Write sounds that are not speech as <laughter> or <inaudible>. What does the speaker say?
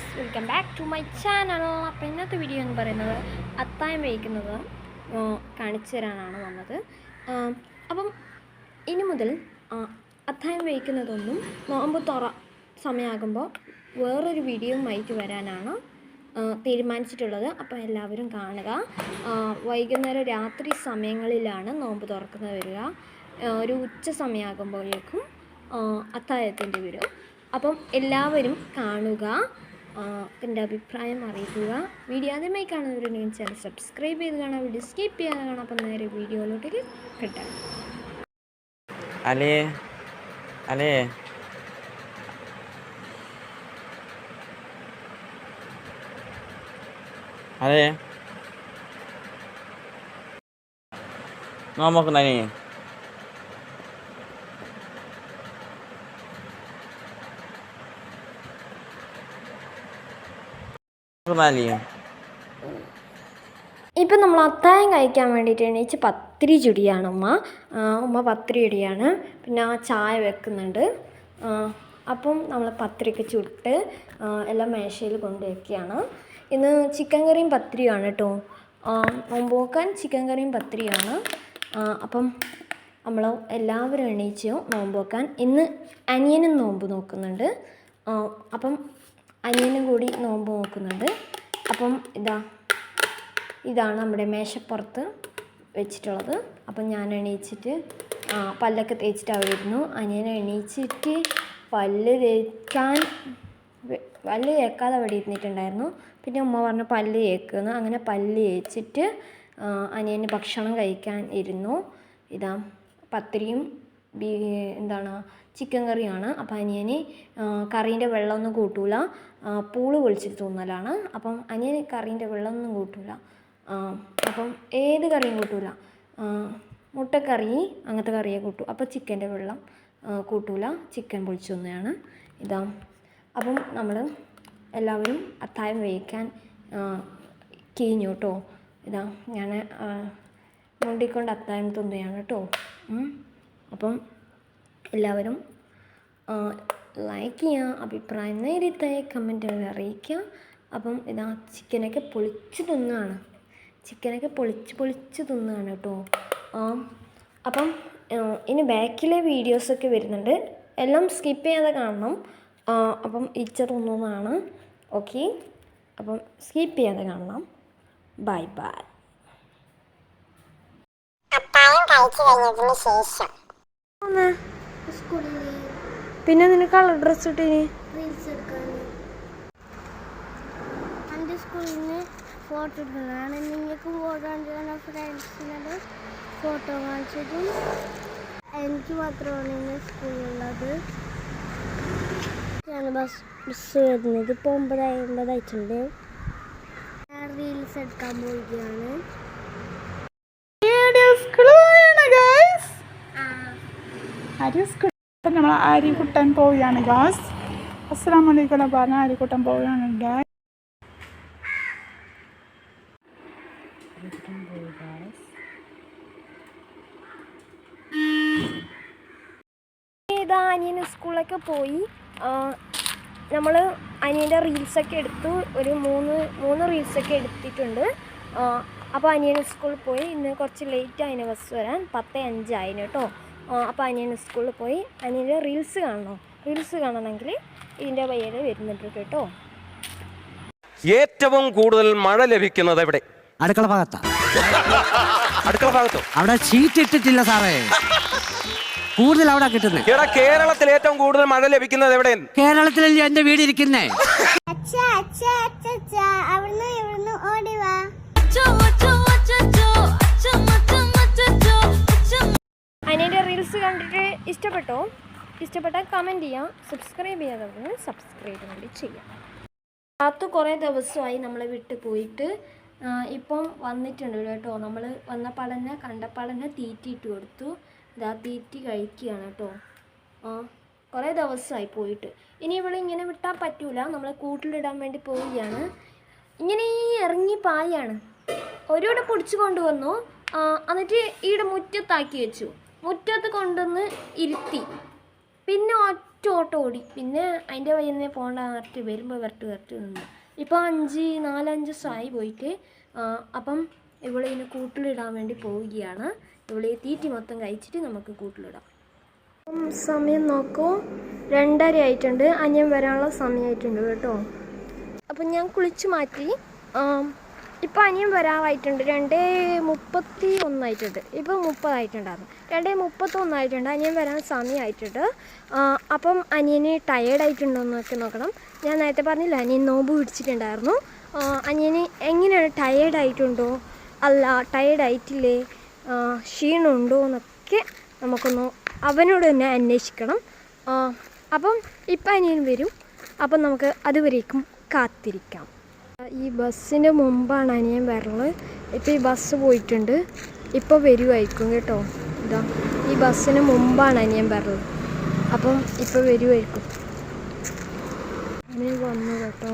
Guys welcome back to my channel. അപ്പോൾ ഇന്നത്തെ video എന്ന് പറയുന്നത് അത്തായം വയ്ക്കുന്നത് കാണിച്ചു തരാനാണ് വന്നത്. അപ്പം ഇനി മുതൽ അത്തായം വയ്ക്കുന്നതൊന്നും നോമ്പ് തുറ സമയമാകുമ്പോൾ വേറൊരു വീഡിയോയുമായിട്ട് വരാനാണ് തീരുമാനിച്ചിട്ടുള്ളത്. അപ്പോൾ എല്ലാവരും കാണുക. വൈകുന്നേരം രാത്രി സമയങ്ങളിലാണ് നോമ്പ് തുറക്കുന്നത് വരിക. ഒരു ഉച്ച സമയമാകുമ്പോഴേക്കും അത്തായത്തിന്റെ വരും അപ്പം എല്ലാവരും കാണുക. എന്റെ അഭിപ്രായം അറിയിക്കുക വീഡിയോ ആദ്യമായി കാണുന്നവരുണ്ടെങ്കിൽ ചാനൽ സബ്സ്ക്രൈബ് ചെയ്ത് കാണാം. വീഡിയോ സ്കിപ്പ് ചെയ്യാതെ കാണാം. അപ്പം നേരെ വീഡിയോയിലോട്ടേക്ക് കിട്ടാം. അലേ അലേ. അതെ നോമ്പൊക്കെ നീ ഇപ്പം നമ്മൾ അത്തായം കഴിക്കാൻ വേണ്ടിയിട്ട് എണീച്ച് പത്തിരി ചുടിയാണ് ഉമ്മ. ഉമ്മ പത്തിരി ചുടിയാണ്. പിന്നെ ആ ചായ വെക്കുന്നുണ്ട്. അപ്പം നമ്മൾ പത്തിരിയൊക്കെ ചുട്ട് എല്ലാം മേശയിൽ കൊണ്ടുവയ്ക്കുകയാണ്. ഇന്ന് ചിക്കൻ കറിയും പത്തിരിയാണ് കേട്ടോ. നോമ്പോക്കാൻ ചിക്കൻ കറിയും പത്തിരിയാണ്. അപ്പം നമ്മൾ എല്ലാവരും എണീച്ചു നോമ്പോക്കാൻ ഇന്ന് അനിയനും നോമ്പ് നോക്കുന്നുണ്ട്. അപ്പം അനിയനും കൂടി നോമ്പ് നോക്കുന്നുണ്ട് അപ്പം ഇതാ ഇതാണ് നമ്മുടെ മേശപ്പുറത്ത് വെച്ചിട്ടുള്ളത്. അപ്പം ഞാൻ എണീച്ചിട്ട് പല്ലൊക്കെ തേച്ചിട്ട് അവിടെ ഇരുന്നു. അനിയനെ എണീച്ചിട്ട് പല്ല് തേക്കാൻ പല്ല് തേക്കാതെ അവിടെ ഇരുന്നിട്ടുണ്ടായിരുന്നു. പിന്നെ ഉമ്മ പറഞ്ഞു പല്ല് തേക്കുന്നു. അങ്ങനെ പല്ല് തേച്ചിട്ട് അനിയന് ഭക്ഷണം കഴിക്കാൻ ഇരുന്നു. ഇതാ പത്തിരിയും ബീ എന്താണ് ചിക്കൻ കറിയാണ്. അപ്പം അനിയന് കറീന്റെ വെള്ളമൊന്നും കൂട്ടൂല. പൂൾ പൊളിച്ചിട്ട് തിന്നലാണ്. അപ്പം അനിയന് കറീന്റെ വെള്ളമൊന്നും കൂട്ടൂല. അപ്പം ഏത് കറിയും കൂട്ടൂല. മുട്ടക്കറി അങ്ങനത്തെ കറിയെ കൂട്ടൂ. അപ്പോൾ ചിക്കന്റെ വെള്ളം കൂട്ടൂല. ചിക്കൻ പൊളിച്ചൊന്നെയാണ് ഇതാ. അപ്പം നമ്മൾ എല്ലാവരും അത്തായം വേവിക്കാൻ കീഞ്ഞു കേട്ടോ. ഇതാ ഞാൻ മുണ്ടിക്കൊണ്ട് അത്തായം തുന്നയാണ് കേട്ടോ. അപ്പം എല്ലാവരും ലൈക്ക് ചെയ്യുക അഭിപ്രായം നേരിട്ട് കമന്റുകൾ അറിയിക്കുക. അപ്പം ഇതാ ചിക്കനൊക്കെ പൊളിച്ചു തിന്നാണ് ചിക്കനൊക്കെ പൊളിച്ച് പൊളിച്ച് തിന്നാണ് കേട്ടോ. ആ, അപ്പം ഇനി ബാക്കിലെ വീഡിയോസൊക്കെ വരുന്നുണ്ട്. എല്ലാം സ്കിപ്പ് ചെയ്യാതെ കാണണം. ആ, അപ്പം ഇച്ച തിന്നുന്നതാണ് ഓക്കെ? അപ്പം സ്കിപ്പ് ചെയ്യാതെ കാണണം. Bye bye. പിന്നെ നിനക്ക് കളർ ഡ്രസ് ഇട്ടിനി സ്കൂളിൽ നിന്ന് ഫോട്ടോ എടുക്കുന്നതാണ് നിങ്ങൾക്കും ഫോട്ടോ കാണിച്ചു ഫ്രണ്ട്സിനോട് ഫോട്ടോ കാണിച്ചതും എനിക്ക് മാത്രമാണ് ഇന്ന് സ്കൂളിലുള്ളത്. ഞാൻ ബസ് ബസ് വരുന്നത് ഇപ്പോൾ ഒമ്പത് അമ്പതായിട്ടുണ്ട് ഞാൻ റീൽസ് എടുക്കാൻ പോവുകയാണ്. നമ്മൾ അരിക്കുട്ടൻ പോവുകയാണ് ഗാസ് അസ്സാം വലൈക്കും പറഞ്ഞ അരിക്കുട്ടൻ പോവുകയാണ് ഗാസ് ഇതാ അനിയൻ സ്കൂളിലൊക്കെ പോയി. നമ്മൾ അനിയന്റെ റീൽസൊക്കെ എടുത്തു. ഒരു മൂന്ന് മൂന്ന് റീൽസൊക്കെ എടുത്തിട്ടുണ്ട്. അപ്പോൾ അനിയൻ സ്കൂളിൽ പോയി. ഇന്ന് കുറച്ച് ലേറ്റ് ആയിന് ബസ് വരാൻ. പത്ത് അഞ്ചായിന് കേട്ടോ. അപ്പോൾ അനിയൻ സ്കൂളിൽ പോയി. അനിയന്റെ റീൽസ് കാണണോ? റീൽസ് കാണണമെങ്കിൽ ഇതിന്റെ വയ്യൽ വരുന്നുണ്ട് കേട്ടോ. ഏറ്റവും കൂടുതൽ മഴ ലഭിക്കുന്നത് എവിടെ? അടുക്കള ഭാഗത്താ. <laughs> അടുക്കള ഭാഗത്തോ? അവിടെ ചീറ്റിട്ടിട്ടില്ല സാറേ. കൂടുതൽ അവിടെ കിട്ടുന്നത് എടാ കേരളത്തിൽ ഏറ്റവും കൂടുതൽ മഴ ലഭിക്കുന്നത് എവിടെ കേരളത്തിലല്ലേ എന്റെ വീട് ഇരിക്കുന്നേ? അച്ഛാ അച്ഛാ അച്ഛാ അച്ഛ അവിടുന്ന് ഇവിടുന്ന് ഓടി വാ. റീൽസ് കണ്ടിട്ട് ഇഷ്ടപ്പെട്ടോ? ഇഷ്ടപ്പെട്ടാൽ കമന്റ് ചെയ്യാം. സബ്സ്ക്രൈബ് ചെയ്യാതെ സബ്സ്ക്രൈബ് കൂടി ചെയ്യാം. പാത്തു കുറേ ദിവസമായി നമ്മളെ വിട്ട് പോയിട്ട്. ഇപ്പം വന്നിട്ടുണ്ട് കേട്ടോ. നമ്മൾ വന്ന പടന്നെ കണ്ട പടന്നെ തീറ്റി ഇട്ട് കൊടുത്തു. ഇതാ തീറ്റി കഴിക്കുകയാണ് കേട്ടോ. ആ കുറേ ദിവസമായി പോയിട്ട്. ഇനി ഇവിടെ ഇങ്ങനെ വിട്ടാൽ പറ്റൂല. നമ്മളെ കൂട്ടിലിടാൻ വേണ്ടി പോവുകയാണ്. ഇങ്ങനെ ഈ ഇറങ്ങി പായാണ്. ഒരുവിടെ പിടിച്ചു കൊണ്ടുവന്നു. എന്നിട്ട് ഈടെ മുറ്റത്താക്കി വെച്ചു. മുറ്റത്ത് കൊണ്ടുവന്ന് ഇരുത്തി. പിന്നെ ഒറ്റ ഓട്ടോ ഓടി. പിന്നെ അതിന്റെ വയ്യിൽ നിന്ന് പോകണ്ട പറഞ്ഞിട്ട് വരുമ്പോൾ വരട്ട് വരട്ട് നിന്നു ഇപ്പോൾ അഞ്ച് നാലഞ്ച് ദിവസമായി പോയിട്ട്. അപ്പം ഇവിടെ ഇതിന് കൂട്ടിലിടാൻ വേണ്ടി പോവുകയാണ്. ഇവിടെ തീറ്റി മൊത്തം കഴിച്ചിട്ട് നമുക്ക് കൂട്ടിലിടാം. സമയം നോക്കൂ. രണ്ടര ആയിട്ടുണ്ട്. അനിയൻ വരാനുള്ള സമയമായിട്ടുണ്ട് കേട്ടോ. അപ്പം ഞാൻ കുളിച്ച് മാറ്റി. ഇപ്പം അനിയൻ വരാറായിട്ടുണ്ട്. രണ്ടേ മുപ്പത്തി ഒന്നായിട്ടുണ്ട് ഇപ്പം മുപ്പതായിട്ടുണ്ടായിരുന്നു. രണ്ടേ മുപ്പത്തൊന്നായിട്ടുണ്ട്. അനിയൻ വരാൻ സമയമായിട്ടുണ്ട്. അപ്പം അനിയന് ടയേർഡായിട്ടുണ്ടോ എന്നൊക്കെ നോക്കണം. ഞാൻ നേരത്തെ പറഞ്ഞില്ല അനിയൻ നോമ്പ് പിടിച്ചിട്ടുണ്ടായിരുന്നു. അനിയന് എങ്ങനെയാണ് ടയേർഡായിട്ടുണ്ടോ അല്ല ടയേർഡായിട്ടില്ലേ ക്ഷീണമുണ്ടോ എന്നൊക്കെ നമുക്കൊന്ന് അവനോട് തന്നെ അന്വേഷിക്കണം. അപ്പം ഇപ്പം അനിയൻ വരും. അപ്പം നമുക്ക് അതുവരേക്കും കാത്തിരിക്കാം. ഈ ബസ്സിന് മുമ്പാണ് അനിയൻ വരൾ ഇപ്പം ഈ ബസ് പോയിട്ടുണ്ട്. ഇപ്പോൾ വരുമായിരിക്കും കേട്ടോ. ഇതാ ഈ ബസ്സിന് മുമ്പാണ് അനിയൻ വരൾ അപ്പം ഇപ്പോൾ വരുമായിരിക്കും അനിയൻ വന്നു കേട്ടോ.